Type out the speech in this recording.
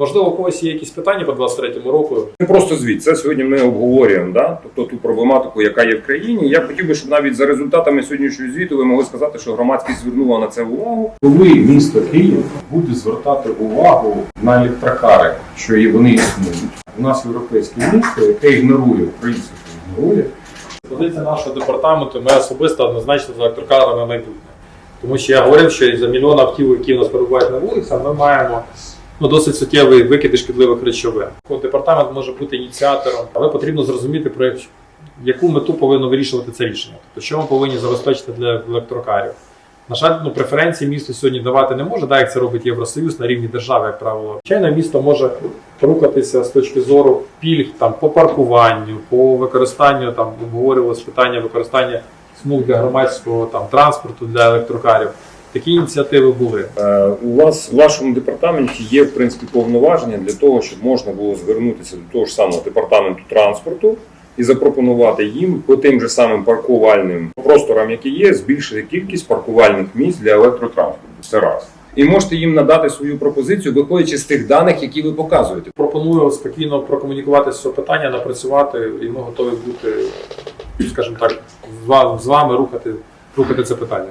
Можливо, у когось є якісь питання по 23-му року. Не просто звіт. Це сьогодні ми обговорюємо, да? тобто ту проблематику, яка є в країні. Я хотів би, щоб навіть за результатами сьогоднішнього звіту ви могли сказати, що громадськість звернула на це увагу. Коли місто Київ буде звертати увагу на електрокари, що і вони існують. У нас європейське місто, яке ігнорує, в принципі, ігнорує. Позиція нашого департаменту, ми особисто однозначно за електрокарами майбутнє. Тому що я говорив, що за мільйон автівок, які у нас перебувають на вулицях, ми маємо ну, досить суттєвий викиди шкідливих речовин. Департамент може бути ініціатором, але потрібно зрозуміти, про яку мету повинно вирішувати це рішення. Тобто, що ми повинні забезпечити для електрокарів. На жаль, ну, преференції місто сьогодні давати не може, так як це робить Євросоюз на рівні держави, як правило. Звичайно, місто може рухатися з точки зору пільг там, по паркуванню, по використанню, там обговорювалось питання використання смуг для громадського там, транспорту для електрокарів. Такі ініціативи були. Е, У вас у вашому департаменті є в принципі повноваження для того, щоб можна було звернутися до того ж самого департаменту транспорту і запропонувати їм по тим же самим паркувальним просторам, які є, збільшити кількість паркувальних місць для електротранспорту. Це раз. І можете їм надати свою пропозицію, виходячи з тих даних, які ви показуєте. Пропоную спокійно прокомунікувати це питання, напрацювати, і ми готові бути, скажімо так, з вами рухати, рухати це питання.